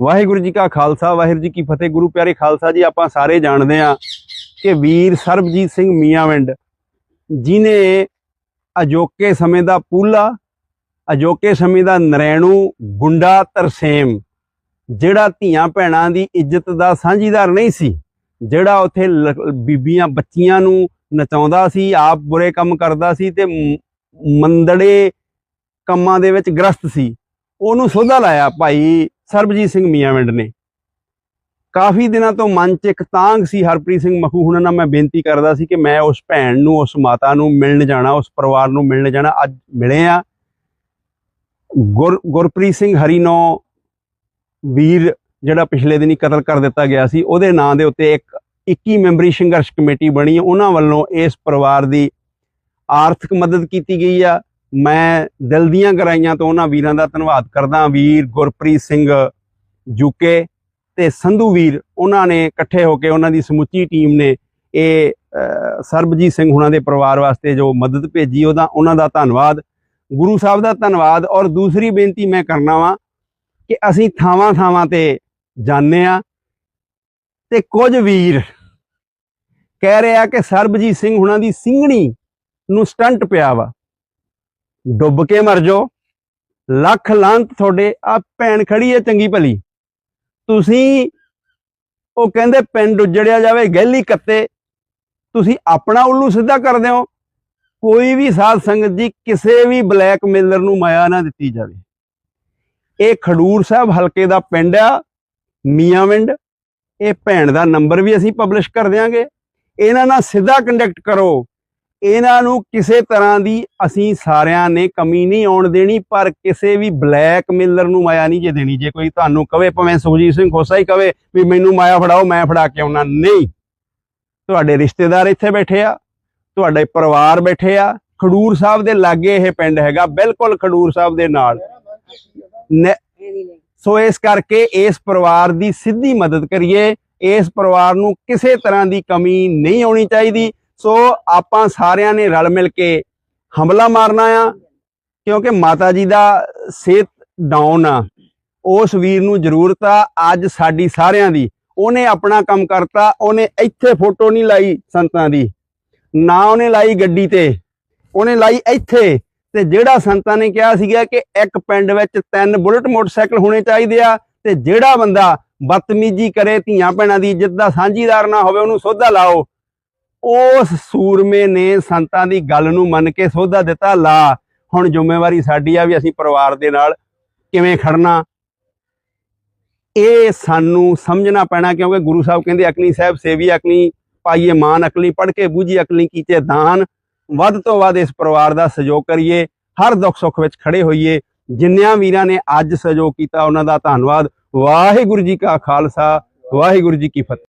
ਵਾਹਿਗੁਰੂ ਜੀ ਕਾ ਖਾਲਸਾ, ਵਾਹਿਗੁਰੂ ਜੀ ਕੀ ਫਤਿਹ। ਗੁਰੂ ਪਿਆਰੇ ਖਾਲਸਾ ਜੀ, ਆਪਾਂ ਸਾਰੇ ਜਾਣਦੇ ਆ ਕਿ ਵੀਰ ਸਰਬਜੀਤ ਸਿੰਘ ਮੀਆਂਵਿੰਡ, ਜਿਨੇ ਅਜੋਕੇ ਸਮੇਂ ਦਾ ਪੂਲਾ, ਅਜੋਕੇ ਸਮੇਂ ਦਾ ਨਰੈਣੂ, ਗੁੰਡਾ, ਤਰਸੇਮ, ਜਿਹੜਾ ਧੀਆਂ ਭੈਣਾਂ ਦੀ ਇੱਜ਼ਤ ਦਾ ਸਾਂਝੀਦਾਰ ਨਹੀਂ ਸੀ, ਜਿਹੜਾ ਉੱਥੇ ਲ- ਬੀਬੀਆਂ, ਬੱਚੀਆਂ ਨੂੰ ਨਚਾਉਂਦਾ ਸੀ, ਆਪ ਬੁਰੇ ਕੰਮ ਕਰਦਾ ਸੀ ਤੇ ਮੰਦੜੇ ਕੰਮਾਂ ਦੇ ਵਿੱਚ ਗ੍ਰਸਤ ਸੀ। ਉਹਨੂੰ ਸੋਧਾ ਲਾਇਆ ਭਾਈ ਸਰਬਜੀਤ ਸਿੰਘ ਮੀਆਂਵਿੰਡ ਨੇ। ਕਾਫੀ ਦਿਨਾਂ ਤੋਂ ਮਨ 'ਚ ਇੱਕ ਤਾਂਗ ਸੀ ਹਰਪ੍ਰੀਤ ਸਿੰਘ ਮਖੂ, ਹੁਣਾਂ ਨਾਲ ਮੈਂ ਬੇਨਤੀ ਕਰਦਾ ਸੀ ਕਿ ਮੈਂ ਉਸ ਭੈਣ ਨੂੰ, ਉਸ ਮਾਤਾ ਨੂੰ ਮਿਲਣ ਜਾਣਾ, ਉਸ ਪਰਿਵਾਰ ਨੂੰ ਮਿਲਣ ਜਾਣਾ, ਅੱਜ ਮਿਲੇ ਆ। ਗੁਰ, ਗੁਰਪ੍ਰੀਤ ਸਿੰਘ ਹਰੀਨੋ ਵੀਰ ਜਿਹੜਾ ਪਿਛਲੇ ਦਿਨੀ ਕਤਲ ਕਰ ਦਿੱਤਾ ਗਿਆ ਸੀ, ਉਹਦੇ ਨਾਂ ਦੇ ਉੱਤੇ ਇੱਕ 21 ਮੈਂਬਰੀ ਸੰਘਰਸ਼ ਕਮੇਟੀ ਬਣੀ ਉਹਨਾਂ ਵੱਲੋਂ ਇਸ ਪਰਿਵਾਰ ਦੀ ਆਰਥਿਕ ਮਦਦ ਕੀਤੀ ਗਈ ਆ। ਮੈਂ ਦਿਲ ਦੀਆਂ ਗਰਾਈਆਂ ਤੋਂ ਉਹਨਾਂ ਵੀਰਾਂ ਦਾ ਧੰਨਵਾਦ ਕਰਦਾ ਵੀਰ ਗੁਰਪ੍ਰੀਤ ਸਿੰਘ ਜੁਕੇ ਤੇ ਸੰਧੂ ਵੀਰ, ਉਹਨਾਂ ਨੇ ਇਕੱਠੇ ਹੋ ਕੇ ਉਹਨਾਂ ਦੀ ਸਮੁੱਚੀ ਟੀਮ ਨੇ ਇਹ ਸਰਬਜੀਤ ਸਿੰਘ ਹੁਣਾਂ ਦੇ ਪਰਿਵਾਰ ਵਾਸਤੇ ਜੋ ਮਦਦ ਭੇਜੀ, ਉਹਦਾ, ਉਹਨਾਂ ਦਾ ਧੰਨਵਾਦ। ਗੁਰੂ ਸਾਹਿਬ ਦਾ ਧੰਨਵਾਦ। ਔਰ ਦੂਸਰੀ ਬੇਨਤੀ ਮੈਂ ਕਰਨਾ ਵਾਂ ਕਿ ਅਸੀਂ ਥਾਵਾਂ ਥਾਵਾਂ ਤੇ ਜਾਂਦੇ ਆ ਤੇ ਕੁਝ ਵੀਰ ਕਹਿ ਰਿਹਾ ਕਿ ਸਰਬਜੀਤ ਸਿੰਘ ਹੁਣਾਂ ਦੀ ਸਿੰਘਣੀ ਨੂੰ ਸਟੰਟ ਪਿਆ ਵਾ। ਡੁੱਬ ਕੇ ਮਰ ਜਾਓ। ਲੱਖ ਲਾਂਤ ਤੁਹਾਡੇ ਆ ਭੈਣ ਖੜੀ ਹੈ ਚੰਗੀ ਭਲੀ। ਤੁਸੀਂ ਉਹ ਕਹਿੰਦੇ ਪਿੰਡ ਉਜੜਿਆ ਜਾਵੇ, ਗਹਿਲੀ ਕੱਤੇ। ਤੁਸੀਂ ਆਪਣਾ ਉੱਲੂ ਸਿੱਧਾ ਕਰਦੇ ਹੋ ਕੋਈ ਵੀ ਸਾਧ ਸੰਗਤ ਜੀ, ਕਿਸੇ ਵੀ ਬਲੈਕ ਮੇਲਰ ਨੂੰ ਮਾਇਆ ਨਾ ਦਿੱਤੀ ਜਾਵੇ। ਇਹ ਖਡੂਰ ਸਾਹਿਬ ਹਲਕੇ ਦਾ ਪਿੰਡ ਆ ਮੀਆਂਵਿੰਡ ਇਹ ਭੈਣ ਦਾ ਨੰਬਰ ਵੀ ਅਸੀਂ ਪਬਲਿਸ਼ ਕਰ ਦਿਆਂਗੇ। ਇਹਨਾਂ ਨਾਲ ਸਿੱਧਾ ਕੰਟੈਕਟ ਕਰੋ। ਇਹਨਾਂ ਨੂੰ ਕਿਸੇ ਤਰ੍ਹਾਂ ਦੀ ਅਸੀਂ ਸਾਰਿਆਂ ਨੇ ਕਮੀ ਨਹੀਂ ਆਉਣ ਦੇਣੀ, ਪਰ ਕਿਸੇ ਵੀ ਬਲੈਕ ਮਿਲਰ ਨੂੰ ਮਾਇਆ ਨਹੀਂ ਜੇ ਦੇਣੀ। ਜੇ ਕੋਈ ਤੁਹਾਨੂੰ ਕਵੇ, ਭਾਵੇਂ ਸੁਖਜੀਤ ਸਿੰਘ ਖੋਸਾ ਹੀ ਕਵੇ ਵੀ ਮੈਨੂੰ ਮਾਇਆ ਫੜਾਓ, ਮੈਂ ਫੜਾ ਕੇ ਆਉਣਾ ਨਹੀਂ। ਤੁਹਾਡੇ ਰਿਸ਼ਤੇਦਾਰ ਇੱਥੇ ਬੈਠੇ ਆ, ਤੁਹਾਡੇ ਪਰਿਵਾਰ ਬੈਠੇ ਆ, ਖਡੂਰ ਸਾਹਿਬ ਦੇ ਲਾਗੇ ਇਹ ਪਿੰਡ ਹੈਗਾ, ਬਿਲਕੁਲ ਖਡੂਰ ਸਾਹਿਬ ਦੇ ਨਾਲ। ਸੋ ਇਸ ਕਰਕੇ ਇਸ ਪਰਿਵਾਰ ਦੀ ਸਿੱਧੀ ਮਦਦ ਕਰੀਏ। ਇਸ ਪਰਿਵਾਰ ਨੂੰ ਕਿਸੇ ਤਰ੍ਹਾਂ ਦੀ ਕਮੀ ਨਹੀਂ ਆਉਣੀ ਚਾਹੀਦੀ। ਸੋ ਆਪਾਂ ਸਾਰਿਆਂ ਨੇ ਰਲ ਮਿਲ ਕੇ ਹਮਲਾ ਮਾਰਨਾ ਆ, ਕਿਉਂਕਿ ਮਾਤਾ ਜੀ ਦਾ ਸਿਹਤ ਡਾਊਨ ਆ। ਉਸ ਵੀਰ ਨੂੰ ਜ਼ਰੂਰਤ ਆ ਅੱਜ ਸਾਡੀ ਸਾਰਿਆਂ ਦੀ। ਉਹਨੇ ਆਪਣਾ ਕੰਮ ਕਰਤਾ, ਉਹਨੇ ਇੱਥੇ ਫੋਟੋ ਨਹੀਂ ਲਾਈ ਸੰਤਾਂ ਦੀ। ਨਾ ਉਹਨੇ ਲਾਈ ਗੱਡੀ ਤੇ, ਉਹਨੇ ਲਾਈ ਇੱਥੇ। ਤੇ ਜਿਹੜਾ ਸੰਤਾਂ ਨੇ ਕਿਹਾ ਸੀਗਾ ਕਿ ਇੱਕ ਪਿੰਡ ਵਿੱਚ ਤਿੰਨ ਬੁਲਟ ਮੋਟਰਸਾਈਕਲ ਹੋਣੇ ਚਾਹੀਦੇ ਆ, ਤੇ ਜਿਹੜਾ ਬੰਦਾ ਬਦਤਮੀਜ਼ੀ ਕਰੇ, ਧੀਆਂ ਭੈਣਾਂ ਦੀ ਇੱਜ਼ਤ ਦਾ ਸਾਂਝੀਦਾਰ ਨਾ ਹੋਵੇ, ਉਹਨੂੰ ਸੋਧਾ ਲਾਓ। ਉਸ ਸੂਰਮੇ ਨੇ ਸੰਤਾਂ ਦੀ ਗੱਲ ਨੂੰ ਮੰਨ ਕੇ ਸੋਧਾ ਦਿੱਤਾ, ਲਾ, ਹੁਣ ਜ਼ਿੰਮੇਵਾਰੀ ਸਾਡੀ ਆ ਵੀ ਅਸੀਂ ਪਰਿਵਾਰ ਦੇ ਨਾਲ ਕਿਵੇਂ ਖੜਨਾ। ਇਹ ਸਾਨੂੰ ਸਮਝਣਾ ਪੈਣਾ ਕਿਉਂਕਿ ਗੁਰੂ ਸਾਹਿਬ ਕਹਿੰਦੇ ਅਕਨੀ ਸਾਹਿਬ ਸੇਵੀ ਅਕਨੀ ਪਾਈਏ ਮਾਨ, ਅਕਲੀ ਪੜ ਕੇ ਬੂਝੀ, ਅਕਲੀ ਕੀਤੇ ਦਾਨ। ਵੱਧ ਤੋਂ ਵੱਧ ਇਸ ਪਰਿਵਾਰ ਦਾ ਸਹਿਯੋਗ ਕਰੀਏ, ਹਰ ਦੁੱਖ ਸੁੱਖ ਵਿੱਚ ਖੜੇ ਹੋਈਏ। ਜਿੰਨਿਆਂ ਵੀਰਾਂ ਨੇ ਅੱਜ ਸਹਿਯੋਗ ਕੀਤਾ, ਉਹਨਾਂ ਦਾ ਧੰਨਵਾਦ। ਵਾਹਿਗੁਰੂ ਜੀ ਕਾ ਖਾਲਸਾ, ਵਾਹਿਗੁਰੂ ਜੀ ਕੀ ਫਤਿਹ।